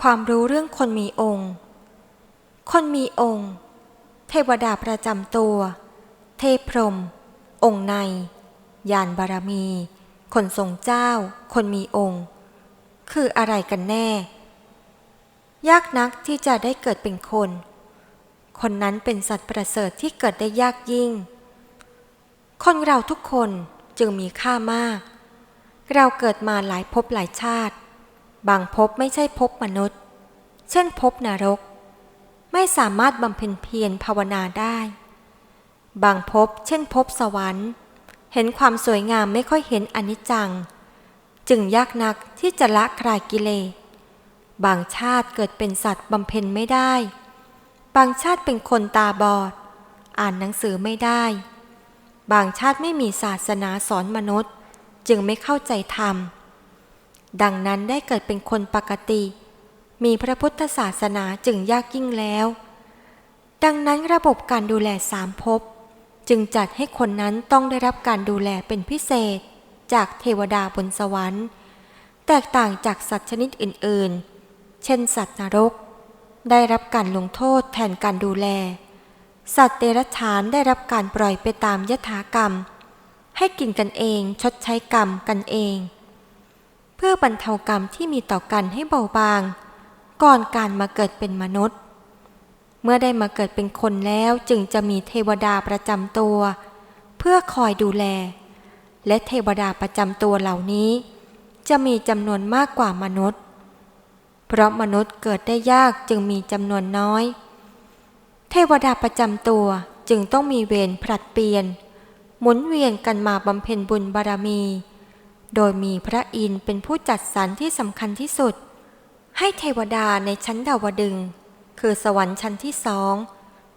ความรู้เรื่องคนมีองค์ คนมีองค์ เทวดาประจำตัว เทพพรหมองค์ใน ยานบารมี คนทรงเจ้า คนมีองค์ คืออะไรกันแน่ ยากนักที่จะได้เกิดเป็นคน คนนั้นเป็นสัตว์ประเสริฐที่เกิดได้ยากยิ่ง คนเราทุกคนจึงมีค่ามาก เราเกิดมาหลายภพหลายชาติ บางภพไม่ใช่ภพมนุษย์ เช่นภพนรก ไม่สามารถบำเพ็ญเพียรภาวนาได้ บางภพเช่นภพสวรรค์ เห็นความสวยงามไม่ค่อยเห็นอนิจจัง จึงยากนักที่จะละคลายกิเลส บางชาติเกิดเป็นสัตว์บำเพ็ญไม่ได้ บางชาติเป็นคนตาบอด อ่านหนังสือไม่ได้ บางชาติไม่มีศาสนาสอนมนุษย์ จึงไม่เข้าใจธรรม ดังนั้นได้เกิดเป็นคนปกติ มีพระพุทธศาสนาจึงยากยิ่งแล้ว ดังนั้นระบบการดูแลสามภพจึงจัดให้คนนั้นต้องได้รับการดูแลเป็นพิเศษ จากเทวดาบนสวรรค์ แตกต่างจากสัตว์ชนิดอื่น ๆ เช่น สัตว์นรก ได้รับการลงโทษแทนการดูแล สัตว์เดรัจฉานได้รับการปล่อยไปตามยถากรรม ให้กินกันเองชดใช้กรรมกันเอง เพื่อบรรเทากรรมที่มีต่อกันให้เบาบาง ก่อนการมาเกิดเป็นมนุษย์ เมื่อได้มาเกิดเป็นคนแล้วจึงจะมีเทวดาประจำตัว เพื่อคอยดูแล และเทวดาประจำตัวเหล่านี้ จะมีจำนวนมากกว่ามนุษย์ เพราะมนุษย์เกิดได้ยากจึงมีจำนวนน้อย เทวดาประจำตัวจึงต้องมีเวรผลัดเปลี่ยน หมุนเวียนกันมาบำเพ็ญบุญบารมี โดยมีพระอินทร์เป็นผู้จัดสรรที่สำคัญที่สุด ให้เทวดาในชั้นดาวดึง คือสวรรค์ชั้นที่สอง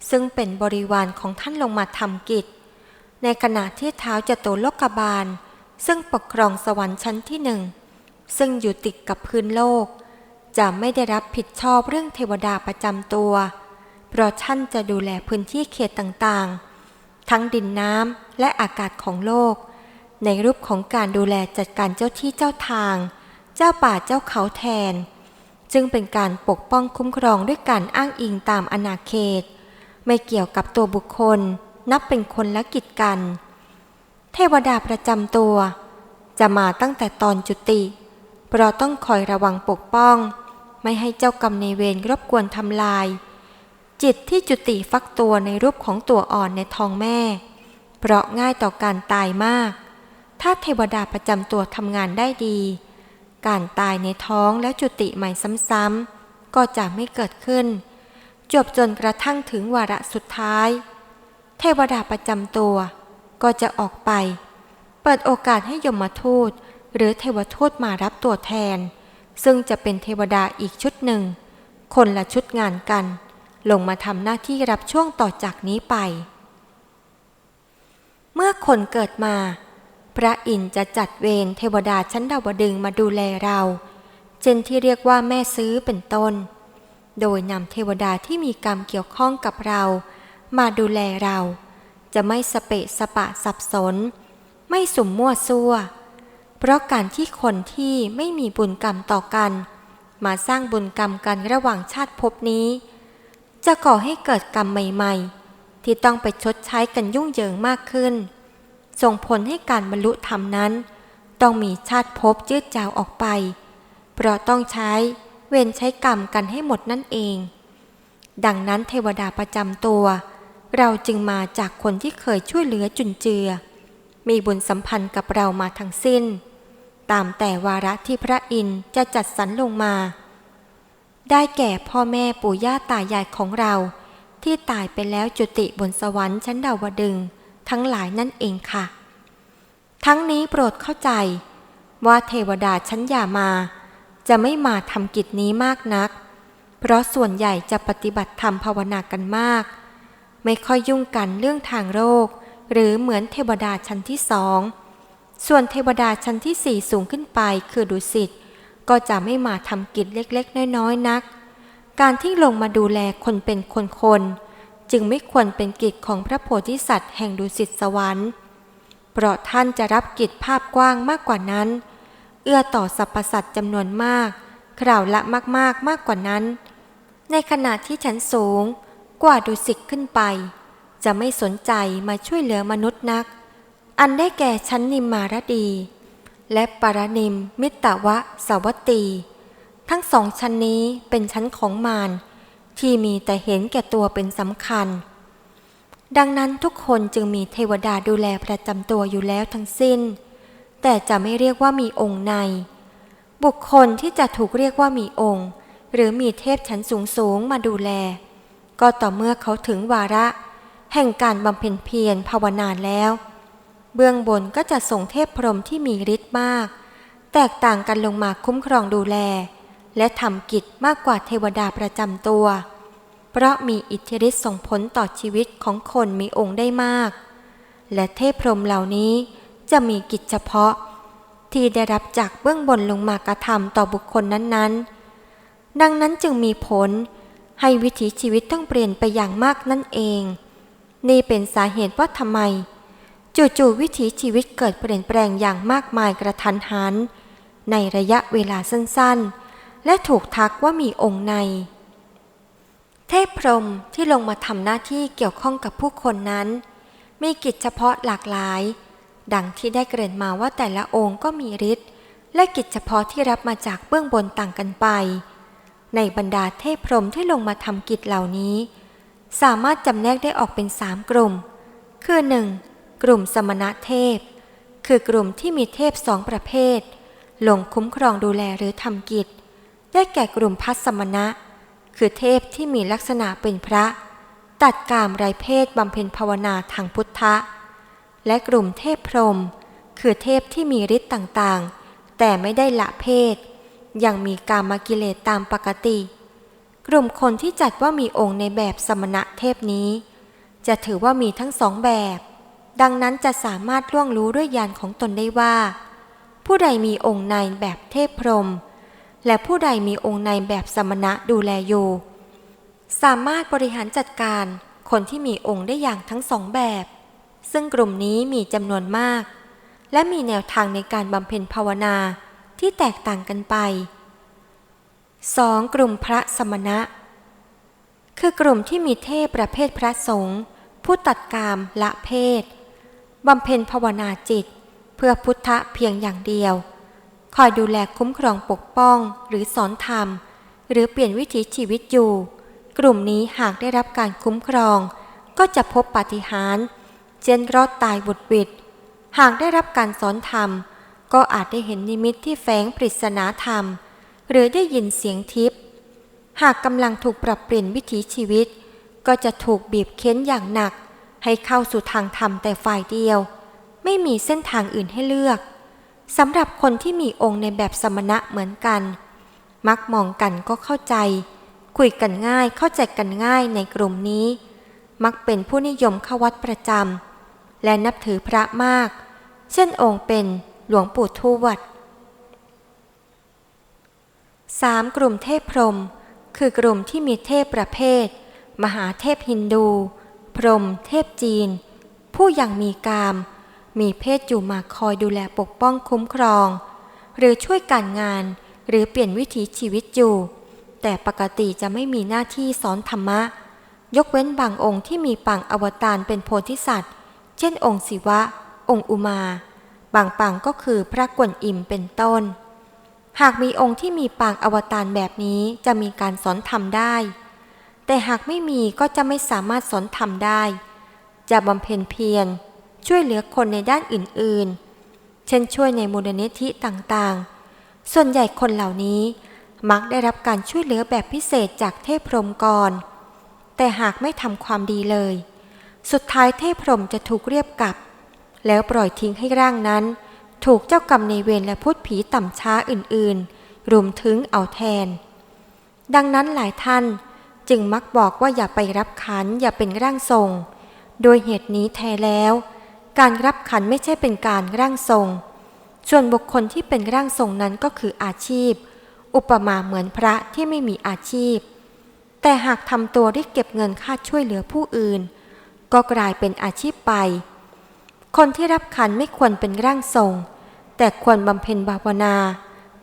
ซึ่งเป็นบริวารของท่านลงมาทำกิจ ในขณะที่เท้าจะโตโลกบาล ซึ่งปกครองสวรรค์ชั้นที่หนึ่ง ซึ่งอยู่ติดกับพื้นโลก จะไม่ได้รับผิดชอบเรื่องเทวดาประจำตัว เพราะท่านจะดูแลพื้นที่เขตต่างๆ ทั้งดินน้ำและอากาศของโลก ในรูปของการดูแลจัดการเจ้าที่เจ้าทาง เจ้าป่าเจ้าเขาแทน จึงเป็นการปกป้องคุ้มครองด้วยการอ้างอิงตามอาณาเขต ไม่เกี่ยวกับตัวบุคคล นับเป็นคนละกิจกัน เทวดาประจำตัว จะมาตั้งแต่ตอนจุติ เพราะต้องคอยระวังปกป้อง ไม่ให้เจ้ากรรมในเวรรบกวนทำลาย จิตที่จุติฟักตัวในรูปของตัวอ่อนในท้องแม่ เพราะง่ายต่อการตายมาก ถ้าเทวดาประจำตัวทำงานได้ดี การตายในท้องแล้วจุติใหม่ซ้ำๆก็จะไม่เกิดขึ้น จบจนกระทั่งถึงวาระสุดท้าย เทวดาประจำตัวก็จะออกไป เปิดโอกาสให้ยมทูต หรือเทวทูตมารับตัวแทน ซึ่งจะเป็นเทวดาอีกชุดหนึ่ง คนละชุดงานกัน ลงมาทำหน้าที่รับช่วงต่อจากนี้ไป เมื่อคนเกิดมา พระอินทร์จะจัดเวรเทวดาชั้นดาวดึงมาดูแลเรา เช่นที่เรียกว่าแม่ซื้อเป็นต้น โดยนำเทวดาที่มีกรรมเกี่ยวข้องกับเรา มาดูแลเรา จะไม่สเปะสปะสับสน ไม่สุ่มมั่วซั่ว เพราะการที่คนที่ไม่มีบุญกรรมต่อกัน มาสร้างบุญกรรมกันระหว่างชาติภพนี้ จะก่อให้เกิดกรรมใหม่ ๆ ที่ต้องไปชดใช้กันยุ่งเหยิงมากขึ้น ส่งผลให้การบรรลุธรรมนั้น ต้องมีชาติภพยืดยาวออกไป เพราะต้องใช้เวรใช้กรรมกันให้หมดนั่นเอง ดังนั้นเทวดาประจำตัว เราจึงมาจากคนที่เคยช่วยเหลือจุนเจือ มีบุญสัมพันธ์กับเรามาทั้งสิ้น ตามแต่วาระที่พระอินทร์จะจัดสรรลงมา ได้แก่พ่อแม่ปู่ย่าตายายของเรา ที่ตายไปแล้วจุติบนสวรรค์ชั้นดาวดึงส์ ทั้งหลายนั่นเองค่ะ ทั้งนี้โปรดเข้าใจ ว่าเทวดาชั้นยามา จะไม่มาทำกิจนี้มากนัก เพราะส่วนใหญ่จะปฏิบัติธรรมภาวนากันมาก ไม่ค่อยยุ่งกันเรื่องทางโรคหรือเหมือนเทวดาชั้นที่สอง ส่วนเทวดาชั้นที่สี่สูงขึ้นไปคือดุสิต ก็จะไม่มาทำกิจเล็กๆ น้อยๆ นัก การที่ลงมาดูแลคนเป็นคนๆ จึงไม่ควรเป็นกิจของพระโพธิสัตว์แห่งดุสิตสวรรค์ เพราะท่านจะรับกิจภาพกว้างมากกว่านั้น เอื้อต่อสรรพสัตว์จำนวนมากคราวละมากๆมากกว่านั้น ในขณะที่ฉันสูงกว่าดุสิตขึ้นไป จะไม่สนใจมาช่วยเหลือมนุษย์นัก อันได้แก่ชั้นนิมมารดี และปารนิมมิตรวะสาวัตตี ทั้งสองชั้นนี้เป็นชั้นของมาร ที่มีแต่เห็นแก่ตัวเป็นสำคัญ ดังนั้นทุกคนจึงมีเทวดาดูแลประจำตัวอยู่แล้วทั้งสิ้น แต่จะไม่เรียกว่ามีองค์ใน บุคคลที่จะถูกเรียกว่ามีองค์ หรือมีเทพชั้นสูงสูงมาดูแล ก็ต่อเมื่อเขาถึงวาระ แห่งการบำเพ็ญเพียรภาวนาแล้ว เบื้องบนก็จะส่งเทพพรหมที่มีฤทธิ์มาก แตกต่างกันลงมาคุ้มครองดูแล และทำกิจมากกว่าเทวดาประจำตัว เพราะมีอิทธิฤทธิ์ส่งผลต่อชีวิตของคนมีองค์ได้มาก และเทพพรหมเหล่านี้จะมีกิจเฉพาะ ที่ได้รับจากเบื้องบนลงมากระทำต่อบุคคลนั้นๆ ดังนั้นจึงมีผลให้วิถีชีวิตต้องเปลี่ยนไปอย่างมากนั่นเอง นี่เป็นสาเหตุว่าทำไม จู่ๆวิถีชีวิตเกิดเปลี่ยนแปลงอย่างมากมายกระทันหันในระยะเวลาสั้นๆ และถูกทักว่ามีองค์ใน เทพพรหมที่ลงมาทำหน้าที่เกี่ยวข้องกับผู้คนนั้น มีกิจเฉพาะหลากหลาย ดังที่ได้เกริ่นมาว่าแต่ละองค์ก็มีฤทธิ์และกิจเฉพาะที่รับมาจากเบื้องบนต่างกันไป ในบรรดาเทพพรหมที่ลงมาทำกิจเหล่านี้ สามารถจำแนกได้ออกเป็นสามกลุ่ม คือหนึ่งกลุ่มสมณะเทพ คือกลุ่มที่มีเทพสองประเภท ลงคุ้มครองดูแลหรือทำกิจ ได้แก่กลุ่มพัสสมณะ คือเทพที่มีลักษณะเป็นพระ ตัดกามไรเพศบำเพ็ญภาวนาทางพุทธะ และกลุ่มเทพพรหมคือเทพที่มีฤทธิ์ต่างๆ แต่ไม่ได้ละเพศ ยังมีกามกิเลสตามปกติ กลุ่มคนที่จัดว่ามีองค์ในแบบสมณะเทพนี้ จะถือว่ามีทั้งสองแบบ ดังนั้นจะสามารถล่วงรู้ด้วยญาณของตนได้ว่า ผู้ใดมีองค์ในแบบเทพพรหม และผู้ใดมีองค์ในแบบสมณะดูแลอยู่ สามารถบริหารจัดการคนที่มีองค์ได้อย่างทั้งสองแบบ ซึ่งกลุ่มนี้มีจำนวนมาก และมีแนวทางในการบำเพ็ญภาวนาที่แตกต่างกันไป 2. กลุ่มพระสมณะ คือกลุ่มที่มีเทพประเภทพระสงฆ์ผู้ตัดกามละเพศบำเพ็ญภาวนาจิต เพื่อพุทธะเพียงอย่างเดียว คอยดูแลคุ้มครองปกป้อง หรือสอนธรรม หรือเปลี่ยนวิถีชีวิตอยู่ กลุ่มนี้หากได้รับการคุ้มครอง ก็จะพบปาฏิหาริย์เช่นรอดตายบุดวิดหากได้รับการสอนธรรม ก็อาจได้เห็นนิมิตที่แฝงปริศนาธรรม หรือได้ยินเสียงทิพย์หากกำลังถูกปรับเปลี่ยนวิถีชีวิต ก็จะถูกบีบเค้นอย่างหนัก ให้เข้าสู่ทางธรรมแต่ฝ่ายเดียว ไม่มีเส้นทางอื่นให้เลือก สำหรับคนที่มีองค์ในแบบสมณะเหมือนกัน มักมองกันก็เข้าใจ คุยกันง่ายเข้าใจกันง่ายในกลุ่มนี้ มักเป็นผู้นิยมเข้าวัดประจำและนับถือพระมาก เช่นองค์เป็นหลวงปู่ทวด 3. กลุ่มเทพพรม คือกลุ่มที่มีเทพประเภท มหาเทพฮินดู พรม เทพจีน ผู้ยังมีกาม มีเพศอยู่มาคอยดูแลปกป้องคุ้มครอง หรือช่วยการงาน หรือเปลี่ยนวิถีชีวิตอยู่ แต่ปกติจะไม่มีหน้าที่สอนธรรมะ ยกเว้นบางองค์ที่มีปังอวตารเป็นโพธิสัตว์ เช่นองค์ศิวะ องค์อุมา บางปังก็คือพระกวนอิมเป็นต้น หากมีองค์ที่มีปางอวตารแบบนี้จะมีการสอนธรรมได้ แต่หากไม่มีก็จะไม่สามารถสอนธรรมได้ จะบำเพ็ญเพียร ช่วยเหลือคนในด้านอื่นๆ เช่นช่วยในมูลนิธิต่างๆ ส่วนใหญ่คนเหล่านี้มักได้รับการช่วยเหลือแบบพิเศษจากเทพพรหมก่อน แต่หากไม่ทำความดีเลย สุดท้ายเทพพรหมจะถูกเรียบกลับ แล้วปล่อยทิ้งให้ร่างนั้น ถูกเจ้ากรรมในเวรและพูดผีต่ำช้าอื่นๆ รวมถึงเอาแทน ดังนั้นหลายท่านจึงมักบอกว่าอย่าไปรับขันอย่าเป็นร่างทรง โดยเหตุนี้แท้แล้ว การรับขันไม่ใช่เป็นการร่างทรง ส่วนบุคคลที่เป็นร่างทรงนั้นก็คืออาชีพ อุปมาเหมือนพระที่ไม่มีอาชีพ แต่หากทำตัวได้เก็บเงินค่าช่วยเหลือผู้อื่น ก็กลายเป็นอาชีพไป คนที่รับขันไม่ควรเป็นร่างทรง แต่ควรบำเพ็ญภาวนา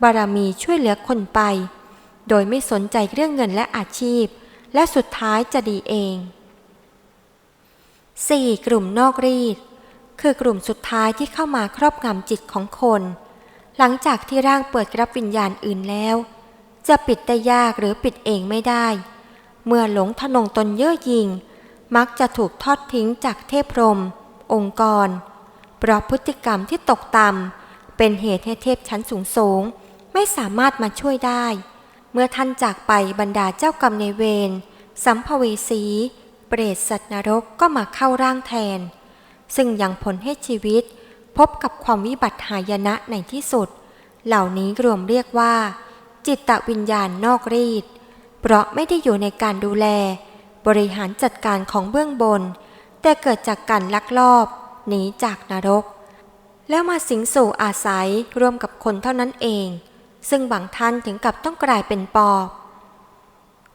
บารมีช่วยเหลือคนไป โดยไม่สนใจเรื่องเงินและอาชีพ และสุดท้ายจะดีเอง 4. กลุ่มนอกรีด คือกลุ่มสุดท้ายที่เข้ามาครอบงำจิตของคน หลังจากที่ร่างเปิดรับวิญญาณอื่นแล้ว จะปิดได้ยากหรือปิดเองไม่ได้ เมื่อหลงทนงตนเย่อหยิ่ง มักจะถูกทอดทิ้งจากเทพรม องค์กร เพราะพฤติกรรมที่ตกต่ำเป็นเหตุให้เทพชั้นสูงสูงไม่สามารถมาช่วยได้ เมื่อท่านจากไปบรรดาเจ้ากรรมในเวรสัมภเวสี เปรตสัตว์นรกก็มาเข้าร่างแทน ซึ่งยังผลให้ชีวิต พบกับความวิบัติหายนะในที่สุด เหล่านี้รวมเรียกว่า จิตวิญญาณนอกรีด เพราะไม่ได้อยู่ในการดูแล บริหารจัดการของเบื้องบน แต่เกิดจากการลักลอบหนีจากนรก แล้วมาสิงสู่อาศัยร่วมกับคนเท่านั้นเอง ซึ่งบางท่านถึงกับต้องกลายเป็นปอบ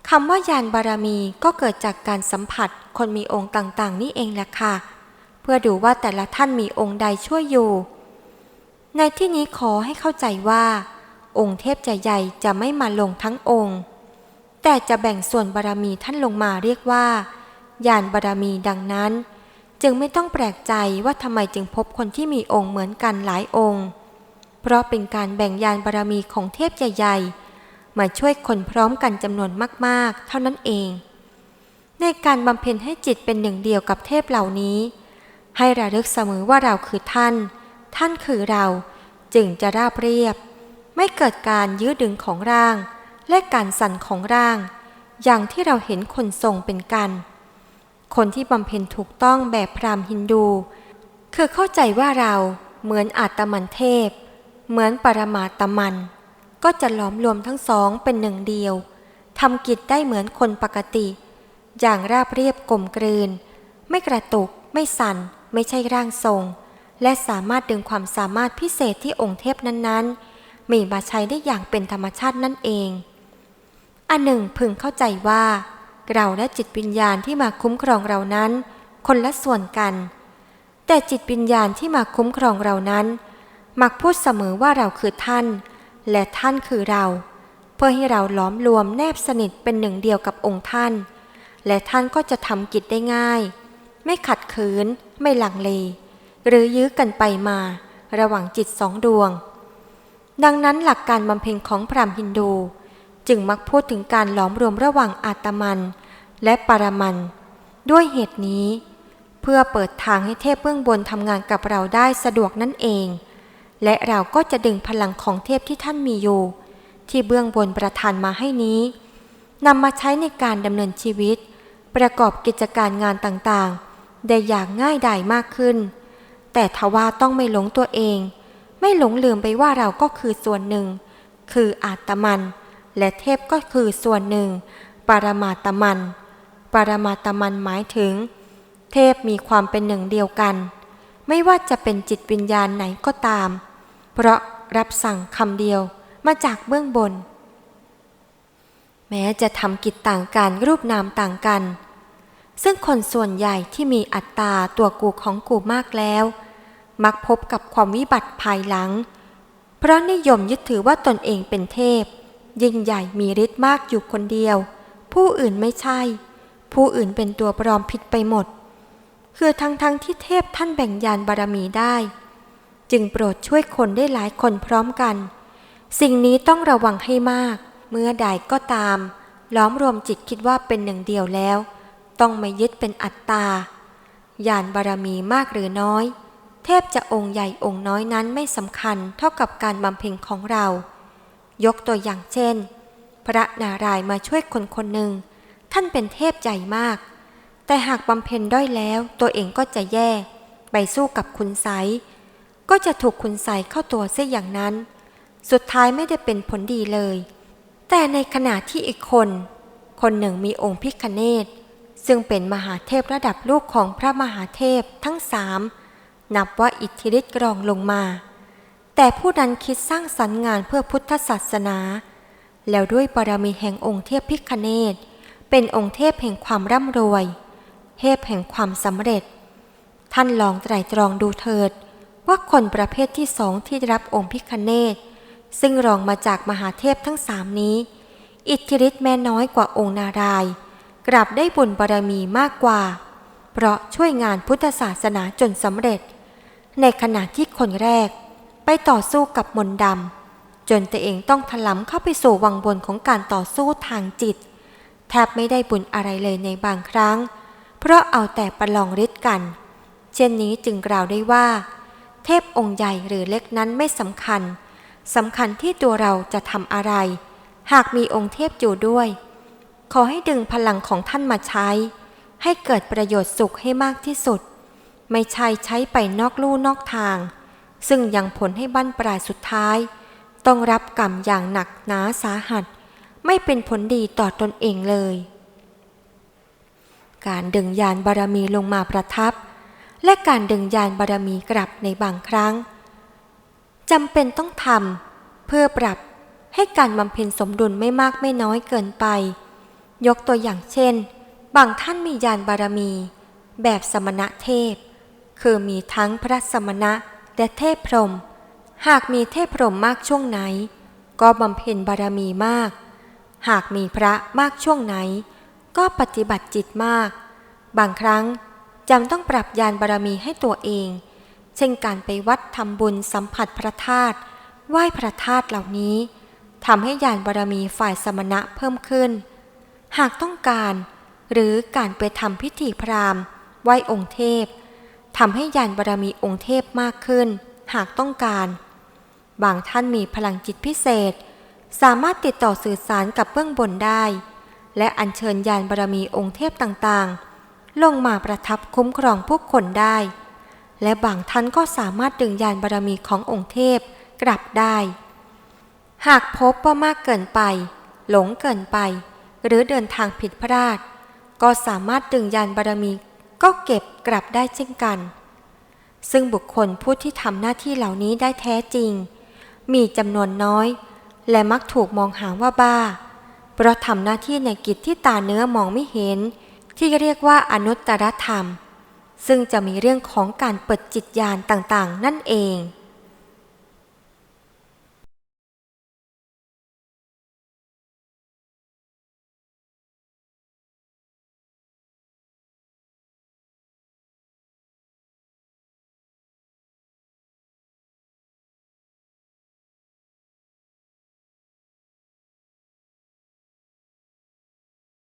คำว่ายานบารมีก็เกิดจากการสัมผัสคนมีองค์ต่างๆ นี่เองแหละค่ะ เพื่อดูว่าแต่ละท่านมีองค์ใดช่วยอยู่ ในที่นี้ขอให้เข้าใจว่า องค์เทพใหญ่จะไม่มาลงทั้งองค์ แต่จะแบ่งส่วนบารมีท่านลงมาเรียกว่ายานบารมีดังนั้น จึงไม่ต้องแปลกใจว่าทำไมจึงพบคนที่มีองค์เหมือนกันหลายองค์ เพราะเป็นการแบ่งยานบารมีของเทพใหญ่ๆมาช่วยคนพร้อมกันจำนวนมากๆ เท่านั้นเองในการบำเพ็ญให้จิตเป็นหนึ่งเดียวกับเทพเหล่านี้ ให้ระลึกเสมอว่าเราคือท่าน ท่านคือเราจึงจะราบเรียบ ไม่เกิดการยื้อดึงของร่าง และการสั่นของร่าง อย่างที่เราเห็นคนทรงเป็นกัน คนที่บำเพ็ญถูกต้องแบบพราหมณ์ฮินดู คือเข้าใจว่าเราเหมือนอาตมันเทพ เหมือนปรมาตมัน ก็จะหลอมรวมทั้งสองเป็นหนึ่งเดียวทำกิจได้เหมือนคนปกติ อย่างราบเรียบกลมกลืน ไม่กระตุกไม่สั่น ไม่ใช่ร่างทรง และสามารถดึงความสามารถพิเศษที่องค์เทพนั้นๆ มีมาใช้ได้อย่างเป็นธรรมชาตินั่นเอง อันหนึ่งพึงเข้าใจว่า เราและจิตวิญญาณที่มาคุ้มครองเรานั้น คนละส่วนกัน แต่จิตวิญญาณที่มาคุ้มครองเรานั้น มักพูดเสมอว่าเราคือท่าน และท่านคือเรา เพื่อให้เราล้อมรวมแนบสนิทเป็นหนึ่งเดียวกับองค์ท่านและท่านก็จะทำกิจได้ง่าย ไม่ขัดขืน ไม่หลังเล หรือยื้อกันไปมา ระหว่างจิตสองดวง ดังนั้นหลักการบำเพ็ญของพราหมณ์ฮินดู จึงมักพูดถึงการหลอมรวมระหว่างอาตมัน และปรมัน ด้วยเหตุนี้ เพื่อเปิดทางให้เทพเบื้องบนทำงานกับเราได้สะดวกนั่นเอง และเราก็จะดึงพลังของเทพที่ท่านมีอยู่ ที่เบื้องบนประทานมาให้นี้นำมาใช้ในการดำเนินชีวิต ประกอบกิจการงานต่างๆ ได้อย่างง่ายดายมากขึ้น แต่ทว่าต้องไม่หลงตัวเอง ไม่หลงลืมไปว่าเราก็คือส่วนหนึ่ง คืออาตมัน และเทพก็คือส่วนหนึ่ง ปรมาตมัน ปรมาตมันหมายถึง เทพมีความเป็นหนึ่งเดียวกัน ไม่ว่าจะเป็นจิตวิญญาณไหนก็ตาม เพราะรับสั่งคำเดียวมาจากเบื้องบน แม้จะทำกิจต่างกันรูปนามต่างกัน ซึ่งคนส่วนใหญ่ที่มีอัตตาตัวกูของกูมากแล้ว มักพบกับความวิบัติภายหลัง เพราะนิยมยึดถือว่าตนเองเป็นเทพ ยิ่งใหญ่มีฤทธิ์มากอยู่คนเดียว ผู้อื่นไม่ใช่ ผู้อื่นเป็นตัวปลอมผิดไปหมด คือทั้งๆทที่เทพท่านแบ่งยานบารมีได้ จึงโปรดช่วยคนได้หลายคนพร้อมกัน สิ่งนี้ต้องระวังให้มาก เมื่อใดก็ตาม ล้อมรวมจิตคิดว่าเป็นหนึ่งเดียวแล้ว ต้องไม่ยึดเป็นอัตตายานบารมีมากหรือน้อย เทพจะองค์ใหญ่องค์น้อยนั้นไม่สำคัญเท่ากับการบำเพ็ญของเรา ยกตัวอย่างเช่น พระนารายณ์มาช่วยคนคนหนึ่ง ท่านเป็นเทพใหญ่มาก แต่หากบำเพ็ญด้อยแล้วตัวเองก็จะแย่ ไปสู้กับคุณไสก็จะถูกคุณไสเข้าตัวเสียอย่างนั้น สุดท้ายไม่ได้เป็นผลดีเลย แต่ในขณะที่อีกคน คนหนึ่งมีองค์พิคเนต ซึ่งเป็นมหาเทพระดับลูกของพระมหาเทพทั้งสามนับว่าอิทธิฤทธิ์รองลงมา แต่ผู้นั้นคิดสร้างสรรค์งานเพื่อพุทธศาสนา แล้วด้วยบารมีแห่งองค์เทพพิคเนตเป็นองค์เทพแห่งความร่ำรวย เทพแห่งความสำเร็จ ท่านลองไตรตรองดูเถิด ว่าคนประเภทที่สองที่รับองค์พิคเนตซึ่งรองมาจากมหาเทพทั้งสามนี้ อิทธิฤทธิ์แม้น้อยกว่าองค์นารายณ์ กลับได้บุญบารมีมากกว่า เพราะช่วยงานพุทธศาสนาจนสำเร็จ ในขณะที่คนแรกไปต่อสู้กับมนต์ดำจนตัวเองต้องถลำเข้าไปสู่วังบนของการต่อสู้ทางจิต แทบไม่ได้บุญอะไรเลยในบางครั้ง เพราะเอาแต่ประลองฤทธิ์กัน เช่นนี้จึงกล่าวได้ว่า เทพองค์ใหญ่หรือเล็กนั้นไม่สำคัญสำคัญที่ตัวเราจะทำอะไร หากมีองค์เทพอยู่ด้วย ขอให้ดึงพลังของท่านมาใช้ ให้เกิดประโยชน์สุขให้มากที่สุด ไม่ใช่ใช้ไปนอกลู่นอกทาง ซึ่งยังผลให้บั้นปลายสุดท้าย ต้องรับกรรมอย่างหนักหนาสาหัส ไม่เป็นผลดีต่อตนเองเลย การดึงยานบารมีลงมาประทับ และการดึงยานบารมีกลับในบางครั้งจำเป็นต้องทำเพื่อปรับให้การบำเพ็ญสมดุลไม่มากไม่น้อยเกินไป ยกตัวอย่างเช่น บางท่านมียานบารมี แบบสมณะเทพ คือมีทั้งพระสมณะและเทพพรหมหากมีเทพพรหมมากช่วงไหน ก็บำเพ็ญบารมีมาก หากมีพระมากช่วงไหน ก็ปฏิบัติจิตมาก บางครั้งจำต้องปรับยานบารมีให้ตัวเอง เช่นการไปวัดทำบุญสัมผัสพระธาตุไหว้พระธาตุเหล่านี้ทำให้ยานบารมีฝ่ายสมณะเพิ่มขึ้น หากต้องการ หรือการไปทำพิธีพราหมณ์ไหว้องค์เทพทำให้ยานบารมีองค์เทพมากขึ้น หากต้องการ บางท่านมีพลังจิตพิเศษ สามารถติดต่อสื่อสารกับเบื้องบนได้ และอัญเชิญยานบารมีองค์เทพต่างๆ ลงมาประทับคุ้มครองผู้คนได้ และบางท่านก็สามารถดึงยานบารมีขององค์เทพกลับได้ หากพบว่ามากเกินไป หลงเกินไป หรือเดินทางผิดพลาด ก็สามารถดึงยานบารมีก็เก็บกลับได้เช่นกัน ซึ่งบุคคลผู้ที่ทำหน้าที่เหล่านี้ได้แท้จริง มีจำนวนน้อย และมักถูกมองหาว่าบ้า เพราะทำหน้าที่ในกิจที่ตาเนื้อมองไม่เห็น ที่เรียกว่าอนุตตรธรรม ซึ่งจะมีเรื่องของการเปิดจิตญาณต่างๆ นั่นเอง